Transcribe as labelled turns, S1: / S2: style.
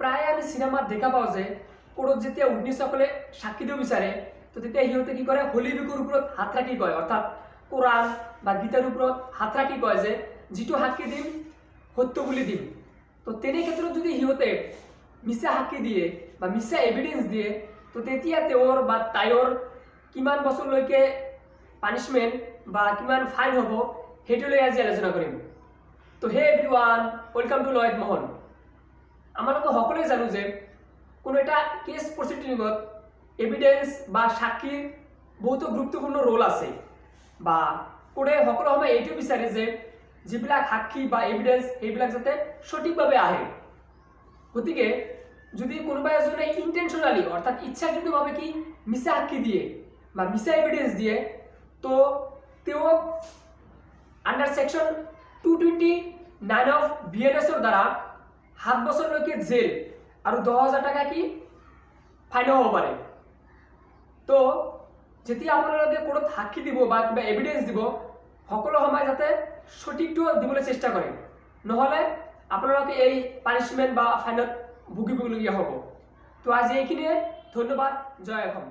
S1: প্ৰায় আমি চিনেমাত দেখা পাওঁ যে কোৰ্টত যেতিয়া উইটনেছসকলে সাক্ষী দিব বিচাৰে, তো তেতিয়া সিহঁতে কি কৰে, হলি বিকুৰ ওপৰত হাত ৰাখি কয়। অৰ্থাৎ কোৰাণ বা গীতাৰ ওপৰত হাত ৰাখি কয় যে যিটো সাক্ষী দিম, সত্য বুলি দিম। তো তেনে ক্ষেত্ৰত যদি সিহঁতে মিছা সাক্ষী দিয়ে বা মিছা এভিডেঞ্চ দিয়ে, তো তেতিয়া তেওঁৰ বা তাইৰ কিমান বছৰলৈকে পানিছমেণ্ট বা কিমান ফাইন হ'ব সেইটো লৈ আজি আলোচনা কৰিম। তো hey everyone welcome to Lloyd Mohan আমালোকে সকলোৱে জানো যে কোনো এটা কেছ প্ৰচিডিঙত এভিডেঞ্চ বা সাক্ষীৰ বহুতো গুৰুত্বপূৰ্ণ ৰোল আছে। বা কোনে সকলো সময় এইটো বিচাৰে যে যিবিলাক সাক্ষী বা এভিডেঞ্চ সেইবিলাক যাতে সঠিকভাৱে আহে। গতিকে যদি কোনোবা এজনে ইন্টেনশনালি অর্থাৎ ইচ্ছাকৃতভাৱে কি মিছা সাক্ষী দিয়ে বা মিছা এভিডেন্স দিয়ে, তো তেওঁক under two twenty nine of B N দ্বাৰা সাত বছৰলৈকে জেল আৰু দহ হাজাৰ টকা কি? ফাইন হ'ব পাৰে। তো, যেতিয়া আপোনালোকে কোৰ্টত সাক্ষী দিব বা কিবা এভিডেন্স দিব, সকলো সময় যাতে সঠিকটো দিবলৈ চেষ্টা কৰে। নহ'লে আপোনালোকে এই পানিছমেণ্ট বা ফাইনত ভুগিবলগীয়া হ'ব। তো আজি এইখিনিয়ে। ধন্যবাদ। জয় অসম।